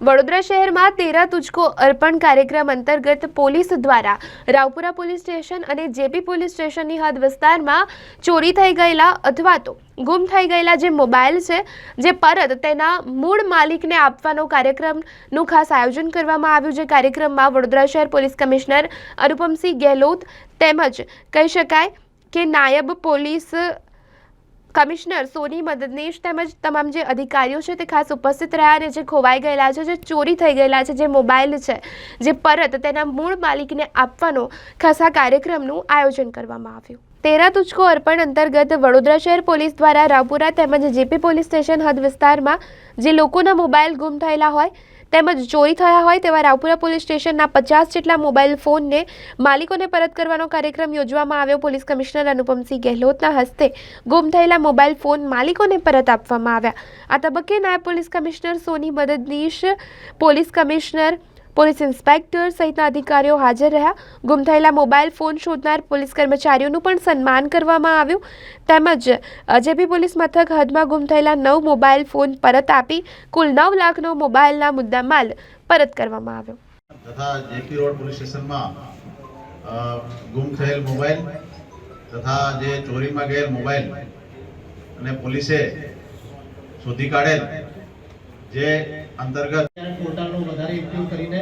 વડોદરા શહેરમાં તેરા તુજકો અર્પણ કાર્યક્રમ અંતર્ગત પોલીસ દ્વારા રાવપુરા પોલીસ સ્ટેશન અને જેપી પોલીસ સ્ટેશનની હદ વિસ્તારમાં ચોરી થઈ ગયેલા અથવા તો ગુમ થઈ ગયેલા જે મોબાઈલ છે, જે પરત તેના મૂળ માલિકને આપવાનો કાર્યક્રમનું ખાસ આયોજન કરવામાં આવ્યું છે. કાર્યક્રમમાં વડોદરા શહેર પોલીસ કમિશનર અનુપમસિંહ ગેહલોત તેમજ કહી શકાય કે નાયબ પોલીસ કમિશનર સોની મદદનીશ તેમજ તમામ જે અધિકારીઓ છે તે ખાસ ઉપસ્થિત રહ્યા અને જે ખોવાઈ ગયેલા છે, જે ચોરી થઈ ગયેલા છે, જે મોબાઈલ છે, જે પરત તેના મૂળ માલિકને આપવાનો ખાસ કાર્યક્રમનું આયોજન કરવામાં આવ્યું. તેરા તુચકો અર્પણ અંતર્ગત વડોદરા શહેર પોલીસ દ્વારા રાવપુરા તેમજ જેપી પોલીસ સ્ટેશન હદ વિસ્તારમાં જે લોકોના મોબાઈલ ગુમ થયેલા હોય તેમજ ચોરી થયા હોય તેવા રાવપુરા પોલીસ સ્ટેશનના પચાસ જેટલા મોબાઈલ ફોનને માલિકોને પરત કરવાનો કાર્યક્રમ યોજવામાં આવ્યો. પોલીસ કમિશનર અનુપમસિંહ ગેહલોતના હસ્તે ગુમ થયેલા મોબાઈલ ફોન માલિકોને પરત આપવામાં આવ્યા. આ તબક્કે નાયબ પોલીસ કમિશનર સોની મદદનીશ, પોલીસ કમિશનર પોલીસ ઇન્સ્પેક્ટર સહિતના અધિકારીઓ હાજર રહ્યા. ગુમ થયેલા મોબાઈલ ફોન શોધનાર પોલીસ કર્મચારીઓનું પણ સન્માન કરવામાં આવ્યું. તેમજ અજેબી પોલીસ મથક હદમાં ગુમ થયેલા નવ મોબાઈલ ફોન પરત આપી કુલ નવ લાખનો મોબાઈલના મુદ્દામાલ પરત કરવામાં આવ્યો. તથા જેપી રોડ પોલીસ સ્ટેશનમાં ગુમ થયેલ મોબાઈલ તથા જે ચોરીમાં ગયેલ મોબાઈલ અને પોલીસે શોધી કાઢેલ જે અંતર્ગત પોર્ટલનો ઉપયોગ કરીને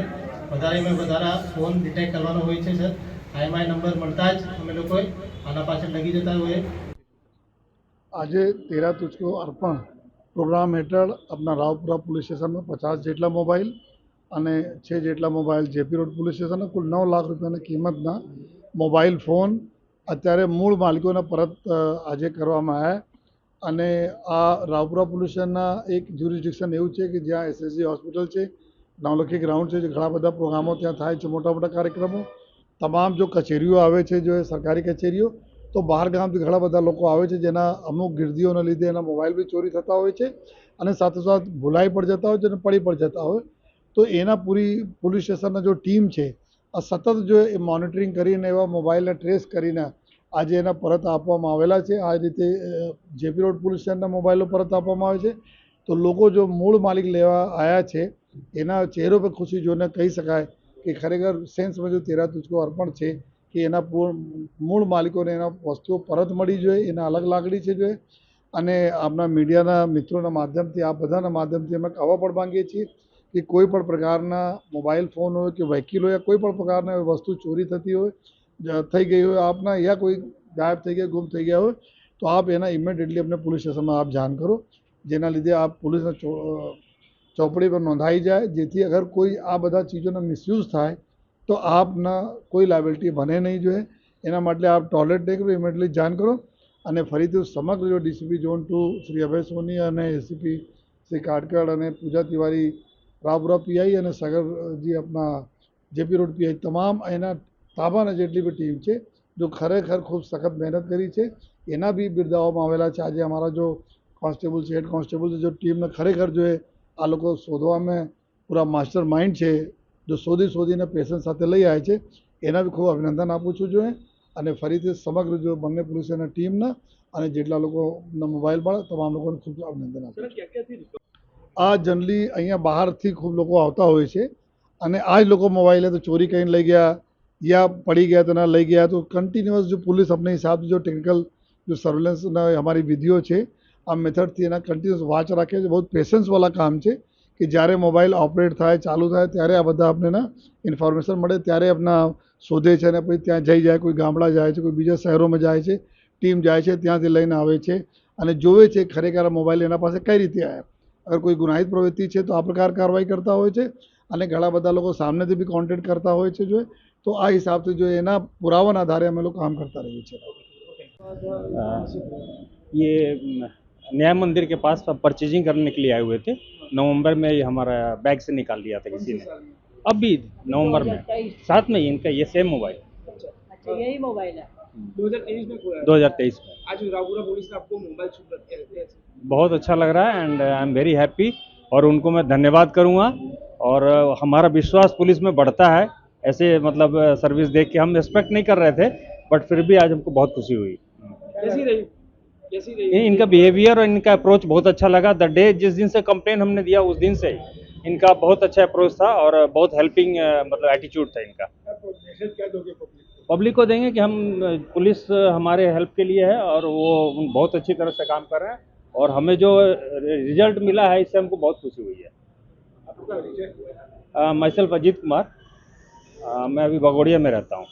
વધારેમાં વધારે ફોન ડિટેક્ટ કરવાનો હોય છે સર આઈએમઆઈ નંબર મળતા જ અમે લોકોએ આના પાછળ લગી જતા હોય આજે તેરા તુચકો અર્પણ પ્રોગ્રામ હેઠળ આપણા રાવપુરા પોલીસ સ્ટેશનમાં પચાસ જેટલા મોબાઈલ અને છે જેટલા મોબાઈલ જેપી રોડ પોલીસ સ્ટેશનના કુલ નવ લાખ રૂપિયાની કિંમતના મોબાઈલ ફોન અત્યારે મૂળ માલિકોને પરત આજે કરવામાં આવ્યા અને આ રાવપુરા પોલીસ સ્ટેશનના એક જ્યુરિસ્ડિક્શન એવું છે કે જ્યાં એસએસજી હોસ્પિટલ છે નવલખી ગ્રાઉન્ડ છે જે ઘણા બધા પ્રોગ્રામો ત્યાં થાય છે, મોટા મોટા કાર્યક્રમો. તમામ જો કચેરીઓ આવે છે, જો સરકારી કચેરીઓ, તો બહાર ગામથી ઘણા બધા લોકો આવે છે જેના અમુક ગીર્દીઓના લીધે એના મોબાઈલ બી ચોરી થતા હોય છે અને સાથોસાથ ભૂલાઈ પણ જતા હોય છે અને પડી પણ જતા હોય. તો એના પૂરી પોલીસ સ્ટેશનના જો ટીમ છે, આ સતત જો એ મોનિટરિંગ કરીને એવા મોબાઈલને ટ્રેસ કરીને આજે એના પરત આપવામાં આવેલા છે. આ રીતે જેપી રોડ પોલીસ સ્ટેશનના મોબાઈલો પરત આપવામાં આવે છે. તો લોકો જો મૂળ માલિક લેવા આવ્યા છે એના ચહેરો પર ખુશી જોઈને કહી શકાય કે ખરેખર સેન્સમાં જો તેરા તુચકો અર્પણ છે કે એના મૂળ માલિકોને એના વસ્તુઓ પરત મળી જોઈએ, એના અલગ લાગણી છે જોઈએ. અને આપણા મીડિયાના મિત્રોના માધ્યમથી, આ બધાના માધ્યમથી અમે કહેવા પણ માંગીએ છીએ કે કોઈ પણ પ્રકારના મોબાઈલ ફોન હોય કે વ્હીકલ હોય, કોઈ પણ પ્રકારના વસ્તુ ચોરી થતી હોય થઈ ગઈ હોય, આપના યા કોઈ ગાયબ થઈ ગયા, ગુમ થઈ ગયા હોય, તો આપ એના ઇમિડિયેટલી અમને પોલીસ સ્ટેશનમાં આપ જાણ કરો. જેના લીધે આપ પોલીસના ચોપડી પર નોંધાઈ જાય, જેથી અગર કોઈ આ બધા ચીજોનો મિસયુઝ થાય, તો આપના કોઈ લાયબિલિટી બને નહીં જોઈએ. એના માટે આપ ટોયલેટ નહીં કરો ઇમિડિયેટલી જાણ કરો અને ફરીથી સમગ્ર જો DCP zone two Shri Abhay Soni અને એસીપી શ્રી કાટકડ અને પૂજા તિવારી રાવપુરા પીઆઈ અને સાગરજી આપના જેપી રોડ પીઆઈ તમામ એના તાબાના જેટલી બી ટીમ છે, જો ખરેખર ખૂબ સખત મહેનત કરી છે, એના બી બિરદાવવામાં આવેલા છે. આજે અમારા જો કોન્સ્ટેબલ છે હેડ કોન્સ્ટેબલ છે, જો ટીમને ખરેખર જો એ આ લોકો શોધવામાં પૂરા માસ્ટર માઇન્ડ છે, જો શોધી શોધીને પેશન્ટ સાથે લઈ આવે છે, એના બી ખૂબ અભિનંદન આપું છું જોઈએ અને ફરીથી સમગ્ર જો બંને પોલીસ અને ટીમના અને જેટલા લોકોના મોબાઈલ પણ તમામ લોકોને ખૂબ અભિનંદન આપું આ જનરલી અહીંયા બહારથી ખૂબ લોકો આવતા હોય છે અને આ જ લોકો મોબાઈલે તો ચોરી કરીને લઈ ગયા, યા પડી ગયા, તેના લઈ ગયા. તો કન્ટિન્યુઅસ જો પોલીસ અપને હિસાબ જો ટેકનિકલ જો સર્વેલન્સના અમારી વિધિઓ છે આ મેથડથી એના કન્ટિન્યુઅસ વાચ રાખે છે. બહુ પેશન્સવાળા કામ છે કે જ્યારે મોબાઈલ ઓપરેટ થાય ચાલુ થાય ત્યારે આ બધા આપણને ઇન્ફોર્મેશન મળે. ત્યારે આપણા શોધે છે અને પછી ત્યાં જઈ જાય કોઈ ગામડા જાય છે કોઈ બીજા શહેરોમાં જાય છે ટીમ જાય છે ત્યાંથી લઈને આવે છે અને જોવે છે ખરેખર મોબાઈલ એના પાસે કઈ રીતે આવ્યા અગર કોઈ ગુનાહિત પ્રવૃત્તિ છે તો આ પ્રકાર કાર્યવાહી કરતા હોય છે અને ઘણા બધા લોકો સામનેથી બી કોન્ટેક્ટ કરતા હોય છે જો તો આ હિસાબથી જો એના પુરાવાના આધારે અમે લોકો કામ કરતા રહીએ છીએ. अ, ये म, नया मंदिर के पास परचेजिंग करने के लिए आए हुए थे। नवंबर में ये हमारा बैग से निकाल लिया था किसी ने। अब भी नवंबर में। साथ में ही इनका ये सेम मोबाइल अच्छा यही मोबाइल है। 2023 में खोया 2023 में। आज रावपुरा पुलिस ने आपको मोबाइल? बहुत अच्छा लग रहा है and I am very happy और उनको मैं धन्यवाद करूँगा और हमारा विश्वास पुलिस में बढ़ता है। ऐसे मतलब सर्विस देख के हम एक्सपेक्ट नहीं कर रहे थे बट फिर भी आज हमको बहुत खुशी हुई। कैसी रही? कैसी इनका बिहेवियर और इनका अप्रोच बहुत अच्छा लगा। द डे जिस दिन से कंप्लेन हमने दिया उस दिन से इनका बहुत अच्छा अप्रोच था और बहुत हेल्पिंग मतलब एटीट्यूड था इनका। पब्लिक को देंगे कि हम पुलिस हमारे हेल्प के लिए है और वो बहुत अच्छी तरह से काम कर रहे हैं और हमें जो रिज़ल्ट मिला है इससे हमको बहुत खुशी हुई है। सेल्फ अजीत कुमार। अ, मैं अभी भगोड़िया में रहता हूँ।